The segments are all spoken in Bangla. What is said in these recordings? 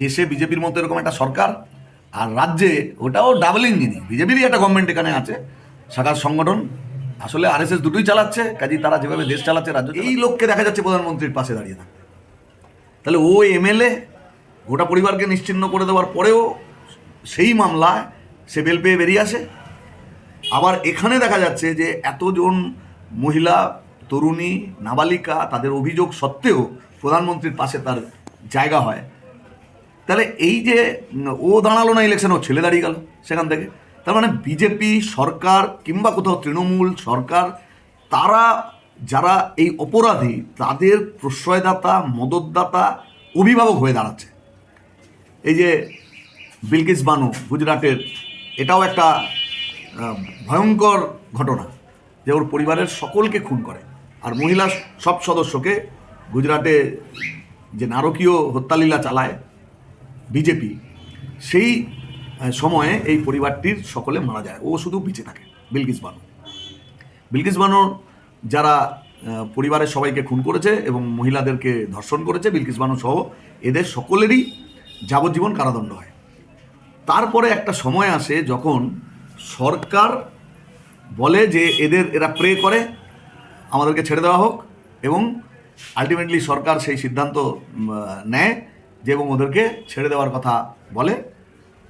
দেশে বিজেপির মতো এরকম একটা সরকার আর রাজ্যে ওটাও ডাবল ইঞ্জিনই বিজেপিরই একটা গভর্নমেন্ট এখানে আছে শাখার সংগঠন। আসলে আরএসএস দুটোই চালাচ্ছে কাজেই তারা যেভাবে দেশ চালাচ্ছে রাজ্য এই লোককে দেখা যাচ্ছে প্রধানমন্ত্রীর পাশে দাঁড়িয়ে থাকতে। তাহলে ও এমএলএ গোটা পরিবারকে নিশ্চিহ্ন করে দেওয়ার পরেও সেই মামলায় সে বেল পেয়ে বেরিয়ে আসে। আবার এখানে দেখা যাচ্ছে যে এতজন মহিলা তরুণী নাবালিকা তাদের অভিযোগ সত্ত্বেও প্রধানমন্ত্রীর পাশে তার জায়গা হয়। তাহলে এই যে ও দাঁড়াল না ইলেকশন ও ছেলে দাঁড়িয়ে গেল সেখান থেকে। তার মানে বিজেপি সরকার কিংবা কোথাও তৃণমূল সরকার, তারা যারা এই অপরাধী, তাদের প্রশ্রয়দাতা, মদতদাতা, অভিভাবক হয়ে দাঁড়াচ্ছে। এই যে বিলকিস বানু, গুজরাটের, এটাও একটা ভয়ঙ্কর ঘটনা যে ওর পরিবারের সকলকে খুন করে। আর মহিলা সব সদস্যকে গুজরাটে যে নারকীয় হত্যালীলা চালায় বিজেপি, সেই সময়ে এই পরিবারটির সকলে মারা যায়। ও শুধু বেঁচে থাকে, বিলকিস বানু। বিলকিস বানুর যারা পরিবারের সবাইকে খুন করেছে এবং মহিলাদেরকে ধর্ষণ করেছে, বিলকিস বানু সহ এদের সকলেরই যাবজ্জীবন কারাদণ্ড হয়। তারপরে একটা সময় আসে যখন সরকার বলে যে এদের, এরা প্রে করে, আমাদেরকে ছেড়ে দেওয়া হোক এবং আলটিমেটলি সরকার সেই সিদ্ধান্ত নেয়। যে এবং ওদেরকে ছেড়ে দেওয়ার কথা বলে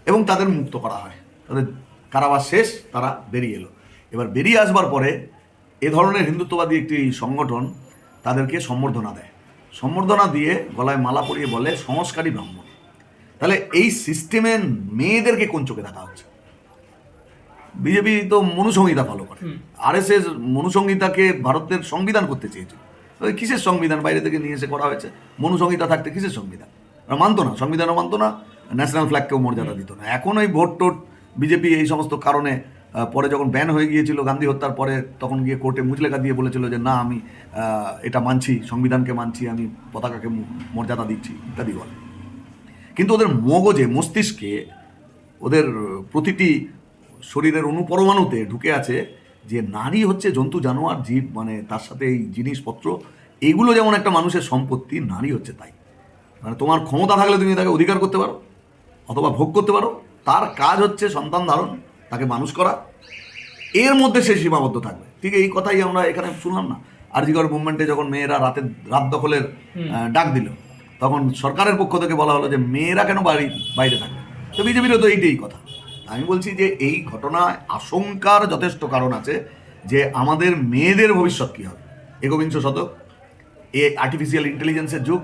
এবং তাদের মুক্ত করা হয়। তাদের কারাবাস শেষ তারা বেরিয়ে এলো। এবার বেরিয়ে আসবার পরে এ ধরনের হিন্দুত্ববাদী একটি সংগঠন তাদেরকে সম্বর্ধনা দেয়। সম্বর্ধনা দিয়ে গলায় মালা পরিয়ে বলে সংস্কারী ব্রাহ্মণ তাহলে এই সিস্টেমে মেয়েদেরকে কোন চোখে দেখা হচ্ছে? বিজেপি তো মনুসংহিতা ফলো করে। আর এস এস মনুসংহিতাকে ভারতের সংবিধান করতে চেয়েছিল। কিসের সংবিধান? বাইরে থেকে নিয়ে এসে করা হয়েছে। মনুসংহিতা থাকতে কিসের সংবিধান? মানতো না সংবিধানও মানতো না ন্যাশনাল ফ্ল্যাগকেও মর্যাদা দিত না। এখন ওই ভোট টোট বিজেপি এই সমস্ত কারণে পরে যখন ব্যান হয়ে গিয়েছিল গান্ধী হত্যার পরে তখন গিয়ে কোর্টে মুচলেখা দিয়ে বলেছিল যে না আমি এটা মানছি সংবিধানকে মানছি আমি পতাকাকে মর্যাদা দিচ্ছি ইত্যাদি বলে। কিন্তু ওদের মগজে মস্তিষ্কে ওদের প্রতিটি শরীরের অনুপরমাণুতে ঢুকে আছে যে নারী হচ্ছে জন্তু জানোয়ার জীব মানে তার সাথে এই জিনিসপত্র এগুলো যেমন একটা মানুষের সম্পত্তি নারী হচ্ছে তাই। মানে তোমার ক্ষমতা থাকলে তুমি তাকে অধিকার করতে পারো অথবা ভোগ করতে পারো। তার কাজ হচ্ছে সন্তান ধারণ তাকে মানুষ করা। এর মধ্যে সে সীমাবদ্ধ থাকবে। ঠিক এই কথাই আমরা এখানে শুনলাম না। আরজিগর মুভমেন্টে যখন মেয়েরা রাতে রাত দখলের ডাক দিল তখন সরকারের পক্ষ থেকে বলা হলো যে মেয়েরা কেন বাড়ি বাইরে থাকবে? তো বিজেপিরও তো এইটাই কথা। আমি বলছি যে এই ঘটনায় আশঙ্কার যথেষ্ট কারণ আছে যে আমাদের মেয়েদের ভবিষ্যৎ কী হবে। একবিংশ শতক এ আর্টিফিশিয়াল ইন্টেলিজেন্সের যুগ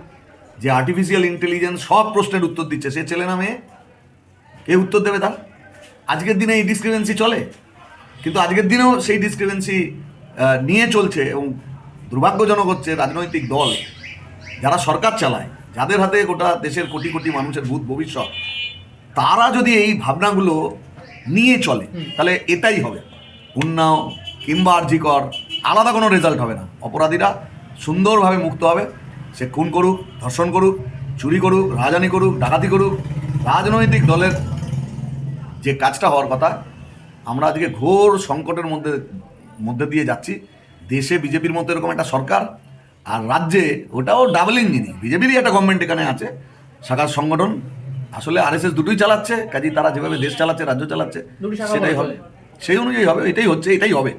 যে আর্টিফিশিয়াল ইন্টেলিজেন্স সব প্রশ্নের উত্তর দিচ্ছে। সে ছেলে না মেয়ে? কে উত্তর দেবে তার? আজকের দিনে এই ডিসক্রিপেন্সি চলে। কিন্তু আজকের দিনেও সেই ডিসক্রিপেন্সি নিয়ে চলছে এবং দুর্ভাগ্যজনক হচ্ছে রাজনৈতিক দল। যারা সরকার চালায় যাদের হাতে গোটা দেশের কোটি কোটি মানুষের ভূত ভবিষ্যৎ তারা যদি এই ভাবনাগুলো নিয়ে চলে তাহলে এটাই হবে। উন্নাও কিংবা আর্জিকর আলাদা কোনো রেজাল্ট হবে না। অপরাধীরা সুন্দরভাবে মুক্ত হবে। সে খুন করুক ধর্ষণ করুক চুরি করুক রাজানি করুক ডাকাতি করুক রাজনৈতিক দলের যে কাজটা হওয়ার কথা আমরা আজকে ঘোর সংকটের মধ্যে মধ্যে দিয়ে যাচ্ছি। দেশে বিজেপির মতো এরকম একটা সরকার আর রাজ্যে ওটাও ডাবল ইঞ্জিনই বিজেপিরই একটা গভর্নমেন্ট এখানে আছে শাখার সংগঠন। আসলে আরএসএস দুটোই চালাচ্ছে কাজেই তারা যেভাবে দেশ চালাচ্ছে রাজ্য চালাচ্ছে সেটাই হবে। সেই অনুযায়ী হবে এটাই হচ্ছে এটাই হবে।